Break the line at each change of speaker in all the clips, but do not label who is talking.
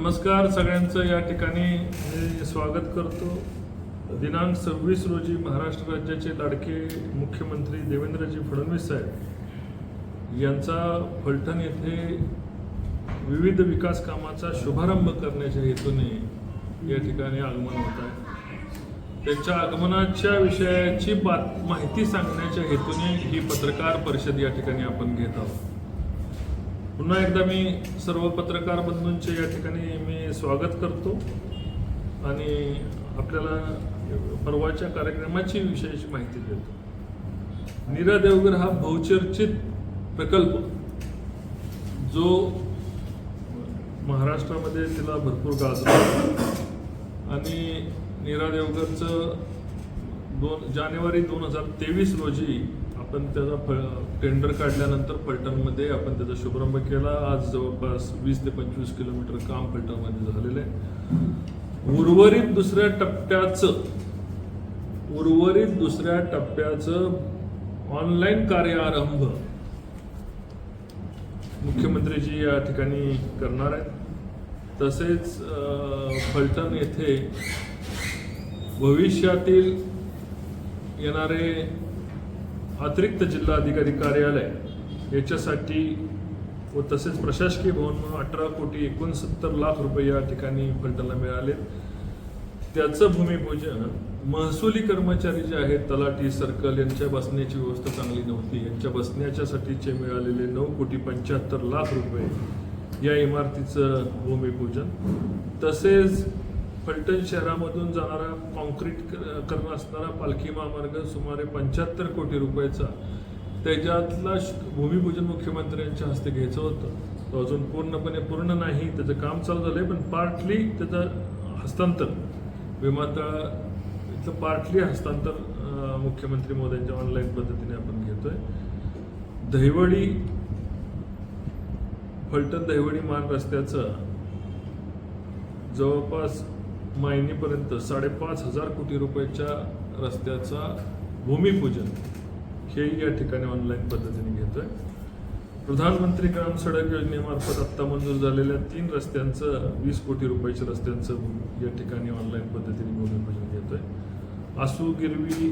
नमस्कार सगळ्यांचं या ठिकाणी मी स्वागत करतो. दिनांक सव्वीस रोजी महाराष्ट्र राज्याचे लाडके मुख्यमंत्री देवेंद्रजी फडणवीस साहेब यांचा फलटण येथे विविध विकास कामाचा शुभारंभ करण्याच्या हेतूने या ठिकाणी आगमन होत आहे. त्यांच्या आगमनाच्या विषयाची बात माहिती सांगण्याच्या हेतूने ही पत्रकार परिषद या ठिकाणी आपण घेत आहोत. पुन्हा एकदा मी सर्व पत्रकार बंधूंचे या ठिकाणी मी स्वागत करतो. आणि आपल्याला परवाच्या कार्यक्रमाची विशेष माहिती देतो. नीरा देवगर हा बहुचर्चित प्रकल्प जो महाराष्ट्रामध्ये तिला भरपूर गाजला आणि नीरा देवगरचं दोन जानेवारी दोन हजार तेवीस रोजी आपण त्याचा फ टेंडर काढल्यानंतर फलटणमध्ये आपण त्याचा शुभारंभ केला. आज जवळपास वीस ते पंचवीस किलोमीटर काम फलटणमध्ये झालेलं आहे. उर्वरित दुसऱ्या टप्प्याचं उर्वरित दुसऱ्या टप्प्याचं ऑनलाईन कार्यारंभ मुख्यमंत्रीजी या ठिकाणी करणार आहेत. तसेच फलटण येथे भविष्यातील येणारे अतिरिक्त जिल्हाधिकारी कार्यालय याच्यासाठी व तसेच प्रशासकीय भवन म्हणून अठरा कोटी एकोणसत्तर लाख रुपये या ठिकाणी फलटणला मिळाले. त्याचं भूमिपूजन महसुली कर्मचारी जे आहेत तलाठी सर्कल यांच्या बसण्याची व्यवस्था चांगली नव्हती. यांच्या बसण्याच्यासाठीचे मिळालेले नऊ कोटी पंच्याहत्तर लाख रुपये या इमारतीचं भूमिपूजन. तसेच फलटण शहरामधून जाणारा कॉन्क्रीट करणं असणारा पालखी महामार्ग सुमारे पंच्याहत्तर कोटी रुपयाचा त्याच्यातला भूमिपूजन मुख्यमंत्र्यांच्या हस्ते घ्यायचं होतं. तो अजून पूर्णपणे पूर्ण नाही त्याचं काम चालू झालंय पण पार्टली त्याचं हस्तांतर. विमानतळ इथलं पार्टली हस्तांतर मुख्यमंत्री मोदयांच्या ऑनलाईन पद्धतीने आपण घेतोय. दहिवडी फलटण दहिवडी मान रस्त्याचं जवळपास मायनीपर्यंत साडेपाच हजार कोटी रुपयाच्या रस्त्याचा भूमिपूजन. हेही या ठिकाणी ऑनलाईन पद्धतीने घेतोय. प्रधानमंत्री ग्राम सडक योजनेमार्फत आत्ता मंजूर झालेल्या तीन रस्त्यांचं वीस कोटी रुपयाच्या रस्त्यांचं या ठिकाणी ऑनलाईन पद्धतीने भूमिपूजन घेतोय. आसू गिरवी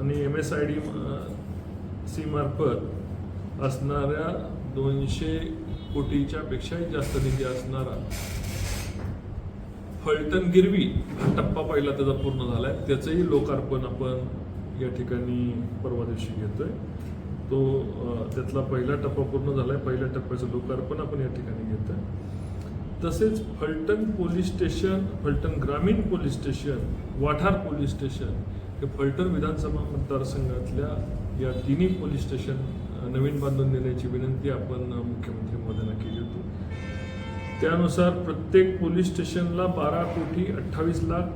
आणि M S I D C मार्फत असणाऱ्या दोनशे कोटीच्या पेक्षाही जास्त निधी असणारा फलटण गिरवी हा टप्पा पहिला त्याचा पूर्ण झाला आहे त्याचंही लोकार्पण आपण या ठिकाणी परवा दिवशी घेतोय. तो त्यातला पहिला टप्पा पूर्ण झाला आहे पहिल्या टप्प्याचं लोकार्पण आपण या ठिकाणी घेतोय. तसेच फलटण पोलीस स्टेशन फलटण ग्रामीण police station Wathar police station हे फलटण विधानसभा मतदारसंघातल्या या तिन्ही पोलीस स्टेशन नवीन बांधून देण्याची विनंती आपण मुख्यमंत्री महोदयांना केली होती. त्यानुसार प्रत्येक पोलीस स्टेशनला बारा कोटी अठ्ठावीस लाख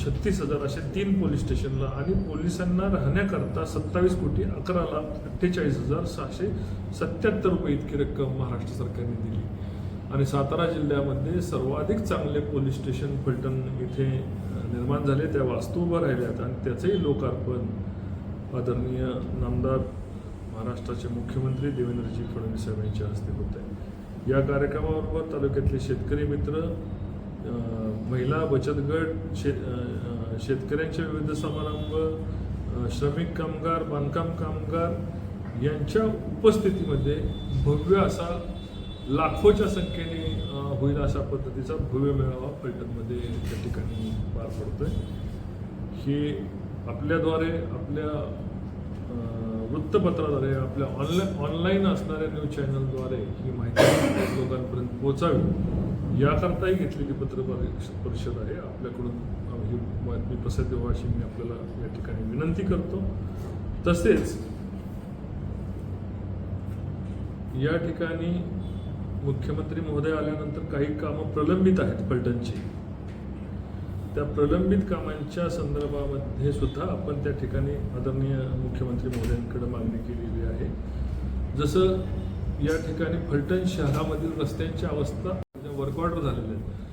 छत्तीस हजार असे तीन पोलीस स्टेशनला आणि पोलिसांना राहण्याकरता सत्तावीस कोटी अकरा लाख अठ्ठेचाळीस हजार सहाशे सत्याहत्तर रुपये इतकी रक्कम महाराष्ट्र सरकारने दिली. आणि सातारा जिल्ह्यामध्ये सर्वाधिक चांगले पोलीस स्टेशन फलटण इथे निर्माण झाले. त्या वास्तू उभं राहिल्यात आणि त्याचंही लोकार्पण आदरणीय नामदार महाराष्ट्राचे मुख्यमंत्री देवेंद्रजी फडणवीस साहेब यांच्या हस्ते होत आहे या कार्यक्रमाबरोबर तालुक्यातले शेतकरी मित्र महिला बचत गट शे शेतकऱ्यांचे विविध समारंभ श्रमिक कामगार बांधकाम कामगार यांच्या उपस्थितीमध्ये भव्य असा लाखोच्या संख्येने होईल अशा पद्धतीचा भव्य मेळावा पर्यटनमध्ये त्या ठिकाणी पार पडतोय. हे आपल्याद्वारे आपल्या वृत्तपत्राद्वारे आपल्या ऑनलाईन ऑनलाईन असणाऱ्या न्यूज चॅनलद्वारे ही माहिती लोकांपर्यंत पोहोचावी. याकरताही घेतलेली पत्र परिषद आहे. आपल्याकडून ही बातमी प्रसिद्ध व्हावी हो अशी मी आपल्याला या ठिकाणी विनंती करतो. तसेच या ठिकाणी मुख्यमंत्री महोदय आल्यानंतर काही कामं प्रलंबित आहेत फलटणची. त्या प्रलंबित कामांच्या संदर्भामध्ये सुद्धा आपण त्या ठिकाणी आदरणीय मुख्यमंत्री महोदयांकडे मागणी केलेली आहे. जसं या ठिकाणी फलटण शहरामधील रस्त्यांची अवस्था वर्क ऑर्डर झालेले आहेत.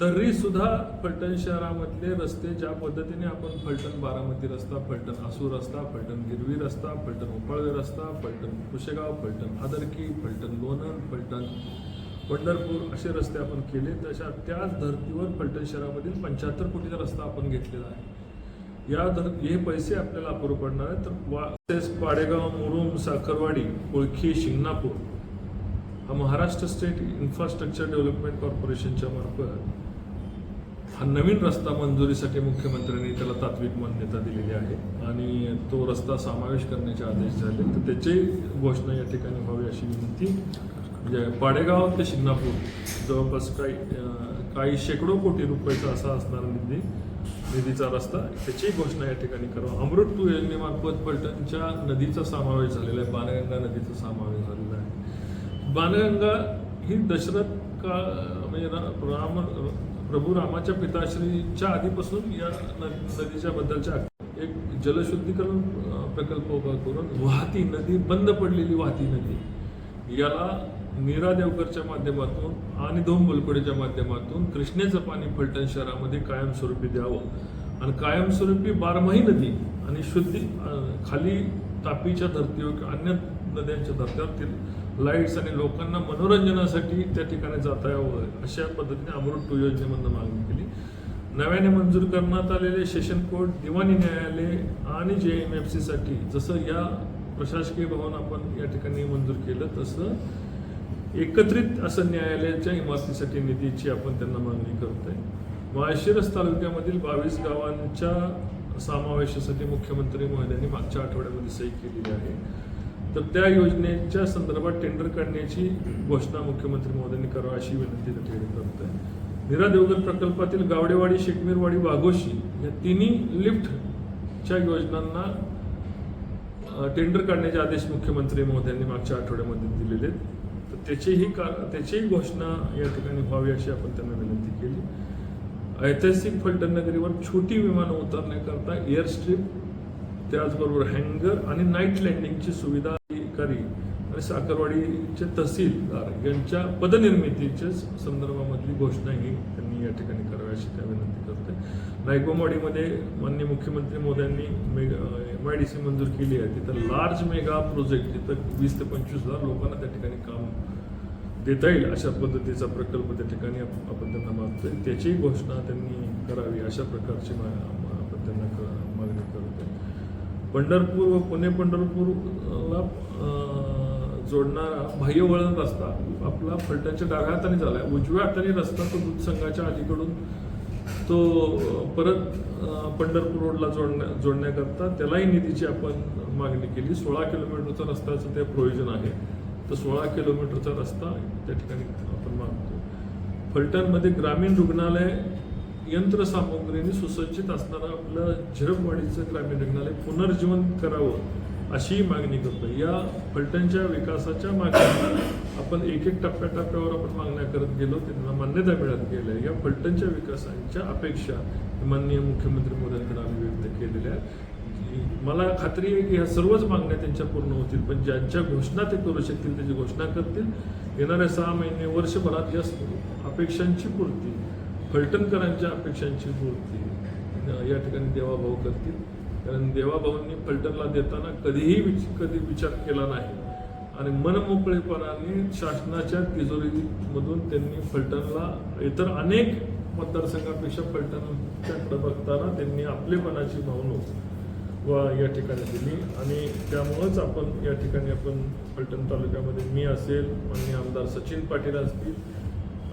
तरी सुद्धा फलटण शहरामधले रस्ते ज्या पद्धतीने आपण फलटण बारामती रस्ता फलटण आसू रस्ता फलटण गिरवी रस्ता फलटण उपळवे रस्ता फलटण कुशेगाव फलटण आदरकी फलटण लोणंद फलटण पंढरपूर असे रस्ते आपण केले. तशा त्याच धर्तीवर फलटण शहरामधील पंच्याहत्तर कोटीचा रस्ता आपण घेतलेला आहे. या धर हे पैसे आपल्याला अपुरे पडणार आहेत. तर वा पाडेगाव मुरुम साखरवाडी कोळखी शिंगणापूर हा महाराष्ट्र स्टेट इन्फ्रास्ट्रक्चर डेव्हलपमेंट कॉर्पोरेशनच्या मार्फत हा नवीन रस्ता मंजुरीसाठी मुख्यमंत्र्यांनी त्याला तात्विक मान्यता दिलेली आहे. आणि तो रस्ता समावेश करण्याचे आदेश झाले. तर त्याची घोषणा या ठिकाणी व्हावी अशी विनंती. म्हणजे पाडेगाव ते शिंगणापूर जवळपास काही काही शेकडो कोटी रुपयाचा असा असणारा निधी निधीचा रस्ता त्याची घोषणा या ठिकाणी करावा. अमृत टू योजनेमार्फत फलटणच्या नदीचा समावेश झालेला आहे. बाणगंगा नदीचा समावेश झालेला आहे. बाणगंगा ही दशरथ का म्हणजे रा- राम प्रभू रामाच्या पिताश्रीच्या आधीपासून या न- नदीच्या बद्दलच्या एक जलशुद्धीकरण प्रकल्प उभा करून वाहती नदी बंद पडलेली वाहती नदी याला नीरा देवकरच्या माध्यमातून आणि दोन बोलकोडेच्या माध्यमातून कृष्णेचं पाणी फलटण शहरामध्ये कायमस्वरूपी द्यावं. आणि कायमस्वरूपी बारमाही नदी आणि शुद्धी खाली तापीच्या धर्तीवर किंवा अन्य नद्यांच्या धर्त्यावरतील लाईट्स आणि लोकांना मनोरंजनासाठी त्या ठिकाणी जाता यावं अशा पद्धतीने अमृत टू योजनेमधून मागणी केली. नव्याने मंजूर करण्यात आलेले सेशन कोर्ट दिवाणी न्यायालय आणि जे एम एफ सीसाठी जसं या प्रशासकीय भवन आपण या ठिकाणी मंजूर केलं तसं एकत्रित असं न्यायालयाच्या इमारतीसाठी निधीची आपण त्यांना मागणी करतोय. माळशिरस तालुक्यामधील बावीस गावांच्या समावेशासाठी मुख्यमंत्री महोदयांनी मागच्या आठवड्यामध्ये सही केलेली आहे. तर त्या योजनेच्या संदर्भात टेंडर काढण्याची घोषणा मुख्यमंत्री महोदयांनी करावी अशी विनंती त्या ठिकाणी आहे निरा देवगर प्रकल्पातील गावडेवाडी शेकमीरवाडी वाघोशी या तिन्ही लिफ्टच्या योजनांना टेंडर काढण्याचे आदेश मुख्यमंत्री महोदयांनी मागच्या आठवड्यामध्ये दिलेले आहेत तर त्याचीही का त्याचीही घोषणा या ठिकाणी व्हावी अशी आपण त्यांना विनंती केली. ऐतिहासिक फलटण नगरीवर छोटी विमानं उतरण्याकरता एअर स्ट्रीप त्याचबरोबर हँगर आणि नाईट लँडिंगची सुविधा अधिकारी आणि साखरवाडीचे तहसीलदार यांच्या पदनिर्मितीच्या संदर्भामधली घोषणा ही त्यांनी या ठिकाणी करावी अशी त्या विनंती करते नायकोमवाडीमध्ये माननीय मुख्यमंत्री मोद्यांनी mega M I D C मंजूर केली आहे. तिथं लार्ज मेगा प्रोजेक्ट तिथं वीस ते पंचवीस हजार लोकांना त्या ठिकाणी काम देता येईल अशा पद्धतीचा प्रकल्प त्या ठिकाणी आपण त्यांना मागतोय. त्याचीही घोषणा त्यांनी करावी अशा प्रकारची मा- आपण त्यांना मागणी करतोय. पंढरपूर व पुणे पंढरपूरला जोडणारा बाह्य वळण रस्ता आपला फलटणच्या डाव्या हाताने झाला उजव्या हाताने रस्ता तो दूध संघाच्या अलीकडून तो परत पंढरपूर रोडला जोडण्या जोडण्याकरता त्यालाही निधीची आपण मागणी केली. सोळा किलोमीटरचा रस्त्याचं ते प्रोविजन आहे. तर सोळा किलोमीटरचा रस्ता त्या ठिकाणी आपण मागतो. फलटणमध्ये ग्रामीण रुग्णालय यंत्रसामुग्रीने सुसज्जित असणारं आपलं झिरपवाडीचं ग्रामीण रुग्णालय पुनर्जीवन करावं अशी मागणी करतो. या फलटणच्या विकासाच्या मागणी आपण एक एक टप्प्याटप्प्यावर आपण मागण्या करत गेलो त्यांना मान्यता मिळत गेल्या या फलटणच्या विकासाच्या अपेक्षा माननीय मुख्यमंत्री मोदयांकडे आम्ही व्यक्त केलेल्या आहेत. मला खात्री आहे की ह्या सर्वच मागण्या त्यांच्या पूर्ण होतील पण ज्यांच्या घोषणा ते करू शकतील त्याची घोषणा करतील. येणाऱ्या सहा महिने वर्षभरात या अपेक्षांची पूर्ती फलटणकरांच्या अपेक्षांची पूर्ती या ठिकाणी देवाभाऊ करतील. कारण देवाभाऊंनी फलटणला देताना कधीही विच कधी विचार केला नाही. आणि मनमोकळेपणाने शासनाच्या तिजोरीमधून त्यांनी फलटणला इतर अनेक मतदारसंघापेक्षा फलटणच्याकडे बघताना त्यांनी आपलेपणाची भावना वा या ठिकाणी दिली. आणि त्यामुळंच आपण या ठिकाणी आपण फलटण तालुक्यामध्ये मी असेल माननीय आमदार सचिन पाटील असतील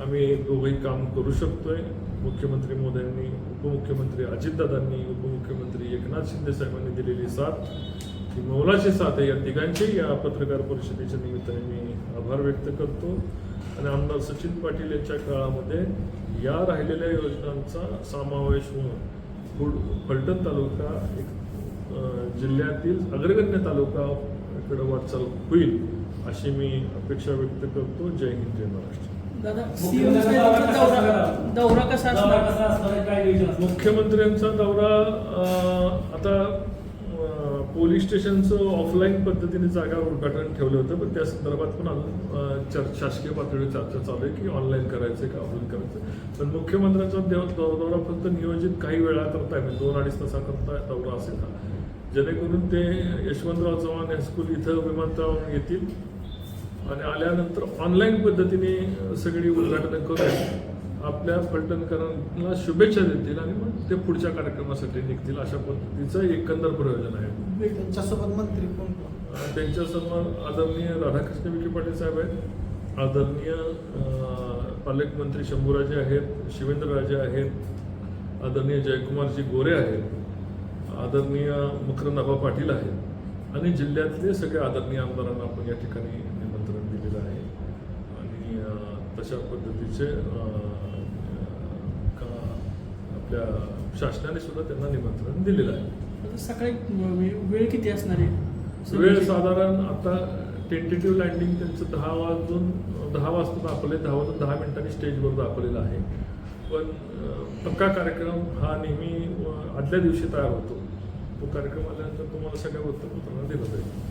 आम्ही दोघंही काम करू शकतोय. मुख्यमंत्री मोदयांनी उपमुख्यमंत्री अजितदादांनी उपमुख्यमंत्री एकनाथ शिंदे साहेबांनी दिलेली साथ. ही मौलाची साथ आहे या तिघांचेही या पत्रकार परिषदेच्या निमित्ताने मी आभार व्यक्त करतो. आणि आमदार सचिन पाटील यांच्या काळामध्ये या राहिलेल्या योजनांचा समावेश होऊन पुढ फलटण तालुका एक जिल्ह्यातील अग्रगण्य तालुका कडे वाटचाल होईल अशी मी अपेक्षा व्यक्त करतो. जय हिंद जय महाराष्ट्र.
दौरा कसा?
मुख्यमंत्र्यांचा दौरा आता पोलीस स्टेशनचं ऑफलाईन पद्धतीने जागा उद्घाटन ठेवलं होतं पण त्या संदर्भात पण अजून अं, चर शासकीय पातळीवर चर्चा चालू आहे की ऑनलाईन करायचं का ऑफलाईन करायचं पण मुख्यमंत्र्यांचा दौरा फक्त नियोजित काही वेळा करताय म्हणजे दोन अडीच तासाकरता दौरा असेल हा जेणेकरून ते यशवंतराव चव्हाण हायस्कूल इथं विमानतळावरून येतील. आणि आल्यानंतर ऑनलाईन पद्धतीने सगळी उद्घाटनं करून आपल्या फलटणकरांना शुभेच्छा देतील आणि मग ते पुढच्या कार्यक्रमासाठी निघतील अशा पद्धतीचं एकंदर प्रयोजन आहे.
त्यांच्यासोबत मंत्री कोण
त्यांच्यासमोर आदरणीय राधाकृष्ण विखे पाटील साहेब आहेत. आदरणीय पालकमंत्री शंभूराजे आहेत शिवेंद्रराजे आहेत. आदरणीय जयकुमारजी गोरे आहेत. आदरणीय मकरंदाबा पाटील आहेत आणि जिल्ह्यातले सगळे आदरणीय आमदारांना आपण या ठिकाणी निमंत्रण दिलेलं आहे. आणि तशा पद्धतीचे का- आपल्या शासनाने सुद्धा त्यांना निमंत्रण दिलेलं आहे.
सकाळी वेळ किती असणार आहे?
वेळ साधारण आता टेंटेटिव्ह लँडिंग त्यांचं दहा वाजून दहा वाजता दाखवले दहा वाजून दहा मिनिटांनी स्टेजवर दाखवलेला आहे. पण पक्का कार्यक्रम हा नेहमी आदल्या दिवशी तयार होतो. तो कार्यक्रम आल्यानंतर तुम्हाला सगळ्या वृत्तपत्रांना दिला जाईल.